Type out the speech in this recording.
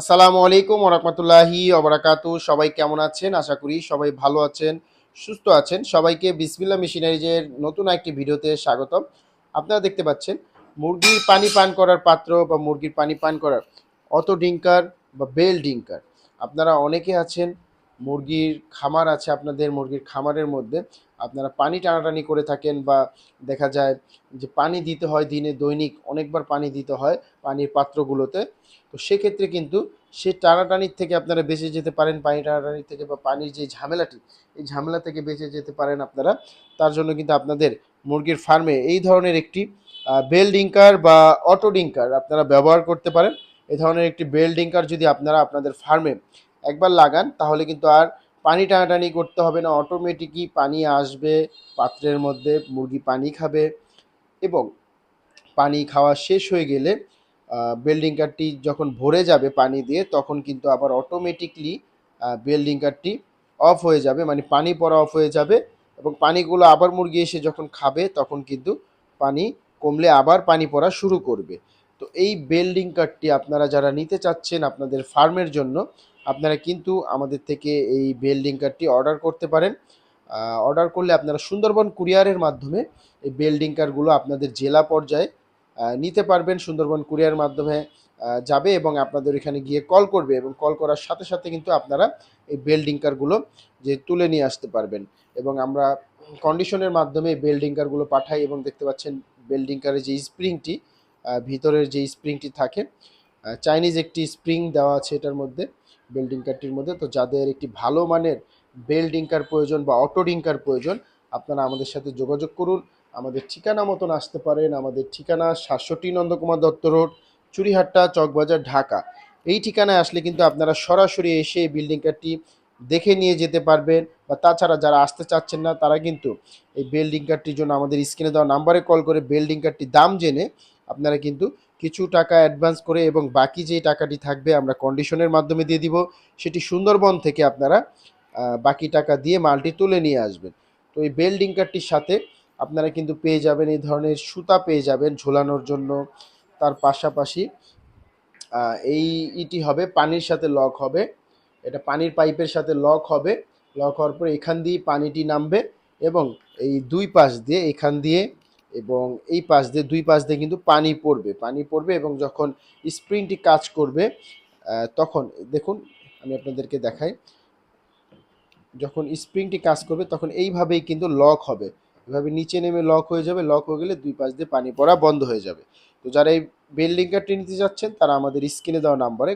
আসসালামু আলাইকুম ওরহমতুল্লাহি অবরাকাতু সবাই কেমন আছেন? আশা করি সবাই ভালো আছেন, সুস্থ আছেন। সবাইকে বিসমিল্লা মেশিনারিজের নতুন একটি ভিডিওতে স্বাগতম। আপনারা দেখতে পাচ্ছেন, মুরগির পানি পান করার পাত্র বা মুরগির পানি পান করার অটো ডিঙ্কার বা বেল ডিঙ্কার। আপনারা অনেকে আছেন, মুরগির খামার আছে আপনাদের, মুরগির খামারের মধ্যে। আপনারা পানি টানাটানি করে থাকেন বা দেখা যায় যে পানি দিতে হয় দিনে দৈনিক অনেকবার পানি দিতে হয় পানির পাত্রগুলোতে। তো সেক্ষেত্রে কিন্তু সে টানাটানির থেকে আপনারা বেঁচে যেতে পারেন, পানি টানাটানির থেকে বা পানির যে ঝামেলাটি, এই ঝামেলা থেকে বেঁচে যেতে পারেন আপনারা। তার জন্য কিন্তু আপনাদের মুরগির ফার্মে এই ধরনের একটি বেল ডিঙ্কার বা অটো ডিঙ্কার আপনারা ব্যবহার করতে পারেন। এই ধরনের একটি বেল ডিঙ্কার যদি আপনারা আপনাদের ফার্মে একবার লাগান, তাহলে কিন্তু আর পানি টানাটানি করতে হবে না অটোমেটিকই পানি আসবে পাত্রের মধ্যে, মুরগি পানি খাবে এবং পানি খাওয়া শেষ হয়ে গেলে বেল্ডিং বেল্ডিংকারটি যখন ভরে যাবে পানি দিয়ে, তখন কিন্তু আবার অটোমেটিকলি বেল্ডিং বেল্ডিংকারটি অফ হয়ে যাবে মানে পানি পড়া অফ হয়ে যাবে এবং পানিগুলো আবার মুরগি এসে যখন খাবে, তখন কিন্তু পানি কমলে আবার পানি পড়া শুরু করবে। তো এই বেল্ডিং কার্ডটি আপনারা যারা নিতে চাচ্ছেন আপনাদের ফার্মের জন্য, আপনারা কিন্তু আমাদের থেকে এই বেল্ডিং কার্ডটি অর্ডার করতে পারেন। অর্ডার করলে আপনারা সুন্দরবন কুরিয়ারের মাধ্যমে এই বেল্ডিং কার্ডগুলো আপনাদের জেলা পর্যায়ে নিতে পারবেন। সুন্দরবন কুরিয়ার মাধ্যমে যাবে এবং আপনাদের এখানে গিয়ে কল করবে এবং কল করার সাথে সাথে কিন্তু আপনারা এই বেল্ডিং কারগুলো যে তুলে নিয়ে আসতে পারবেন এবং আমরা কন্ডিশনের মাধ্যমে বেল্ডিং কারগুলো পাঠাই এবং দেখতে পাচ্ছেন বেল্ডিং কারের যে স্প্রিংটি ভিতরের যে স্প্রিংটি থাকে চাইনিজ একটি স্প্রিং দেওয়া আছে এটার মধ্যে বেল্ডিং কারটির মধ্যে। তো যাদের একটি ভালো মানের বেল্ডিং কার প্রয়োজন বা অটো ডিঙ্কার প্রয়োজন, আপনারা আমাদের সাথে যোগাযোগ করুন। আমাদের ঠিকানা মতন আসতে পারেন। আমাদের ঠিকানা সাতষট্টি নন্দকুমার দত্ত রোড চুরিহাট্টা চকবাজার, ঢাকা। এই ঠিকানায় আসলে কিন্তু আপনারা সরাসরি এসে এই বিল্ডিং কার্ডটি দেখে নিয়ে যেতে পারবেন বা তাছাড়া যারা আসতে চাচ্ছেন না, তারা কিন্তু এই বিল্ডিং কার্ডটির জন্য আমাদের স্ক্রিনে দেওয়া নাম্বারে কল করে বিল্ডিং কার্ডটির দাম জেনে আপনারা কিন্তু কিছু টাকা অ্যাডভান্স করে এবং বাকি যে টাকাটি থাকবে আমরা কন্ডিশনের মাধ্যমে দিয়ে দিব। সেটি সুন্দরবন থেকে আপনারা বাকি টাকা দিয়ে মালটি তুলে নিয়ে আসবেন। তো এই বেল্ডিং কার্ডটির সাথে আপনারা কিন্তু পেয়ে যাবেন, এই ধরনের সুতা পেয়ে যাবেন ঝোলানোর জন্য। তার পাশাপাশি এই ইটি হবে পানির সাথে লক হবে। এটা পানির পাইপের সাথে লক হবে। লক হওয়ার পর এখান দিয়ে পানিটি নামবে এবং এই দুই পাশ দিয়ে এখান দিয়ে এবং এই পাশ দিয়ে, দুই পাশ দিয়ে কিন্তু পানি পড়বে পানি পড়বে এবং যখন স্প্রিংটি কাজ করবে তখন, দেখুন, আমি আপনাদেরকে দেখাই, যখন স্প্রিংটি কাজ করবে, তখন এইভাবেই কিন্তু লক হবে, এভাবে নিচে নেমে লক হয়ে যাবে লক হয়ে গেলে দুই পাশ দিয়ে পানি পড়া বন্ধ হয়ে যাবে। তো যারা এই বেল্ডিং কার্ডটি নিতে যাচ্ছেন, তারা আমাদের স্ক্রিনে দেওয়া নাম্বারে